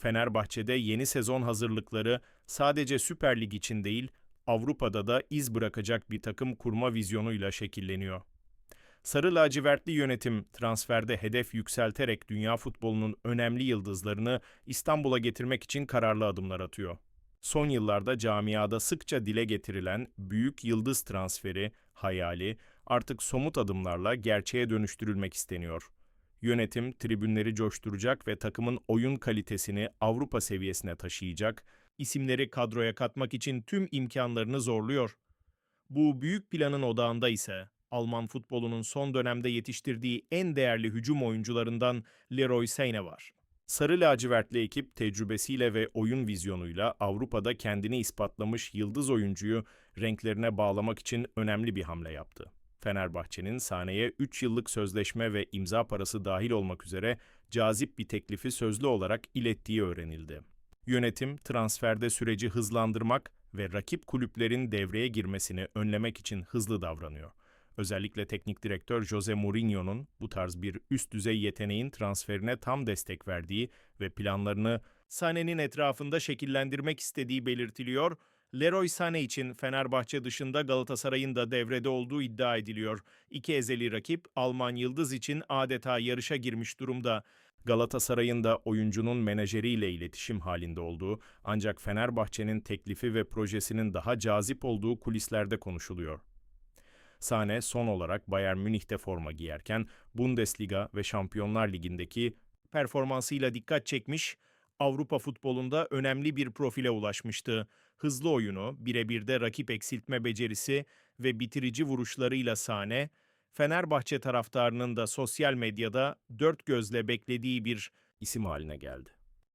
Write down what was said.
Fenerbahçe'de yeni sezon hazırlıkları sadece Süper Lig için değil, Avrupa'da da iz bırakacak bir takım kurma vizyonuyla şekilleniyor. Sarı lacivertli yönetim transferde hedef yükselterek dünya futbolunun önemli yıldızlarını İstanbul'a getirmek için kararlı adımlar atıyor. Son yıllarda camiada sıkça dile getirilen büyük yıldız transferi hayali artık somut adımlarla gerçeğe dönüştürülmek isteniyor. Yönetim tribünleri coşturacak ve takımın oyun kalitesini Avrupa seviyesine taşıyacak, isimleri kadroya katmak için tüm imkanlarını zorluyor. Bu büyük planın odağında ise Alman futbolunun son dönemde yetiştirdiği en değerli hücum oyuncularından Leroy Sané var. Sarı lacivertli ekip tecrübesiyle ve oyun vizyonuyla Avrupa'da kendini ispatlamış yıldız oyuncuyu renklerine bağlamak için önemli bir hamle yaptı. Fenerbahçe'nin sahneye 3 yıllık sözleşme ve imza parası dahil olmak üzere cazip bir teklifi sözlü olarak ilettiği öğrenildi. Yönetim transferde süreci hızlandırmak ve rakip kulüplerin devreye girmesini önlemek için hızlı davranıyor. Özellikle teknik direktör Jose Mourinho'nun bu tarz bir üst düzey yeteneğin transferine tam destek verdiği ve planlarını Sané'nin etrafında şekillendirmek istediği belirtiliyor. Leroy Sané için Fenerbahçe dışında Galatasaray'ın da devrede olduğu iddia ediliyor. İki ezeli rakip Alman Yıldız için adeta yarışa girmiş durumda. Galatasaray'ın da oyuncunun menajeriyle iletişim halinde olduğu ancak Fenerbahçe'nin teklifi ve projesinin daha cazip olduğu kulislerde konuşuluyor. Sane son olarak Bayern Münih'te forma giyerken Bundesliga ve Şampiyonlar Ligi'ndeki performansıyla dikkat çekmiş, Avrupa futbolunda önemli bir profile ulaşmıştı. Hızlı oyunu, birebirde rakip eksiltme becerisi ve bitirici vuruşlarıyla Sane, Fenerbahçe taraftarının da sosyal medyada dört gözle beklediği bir isim haline geldi.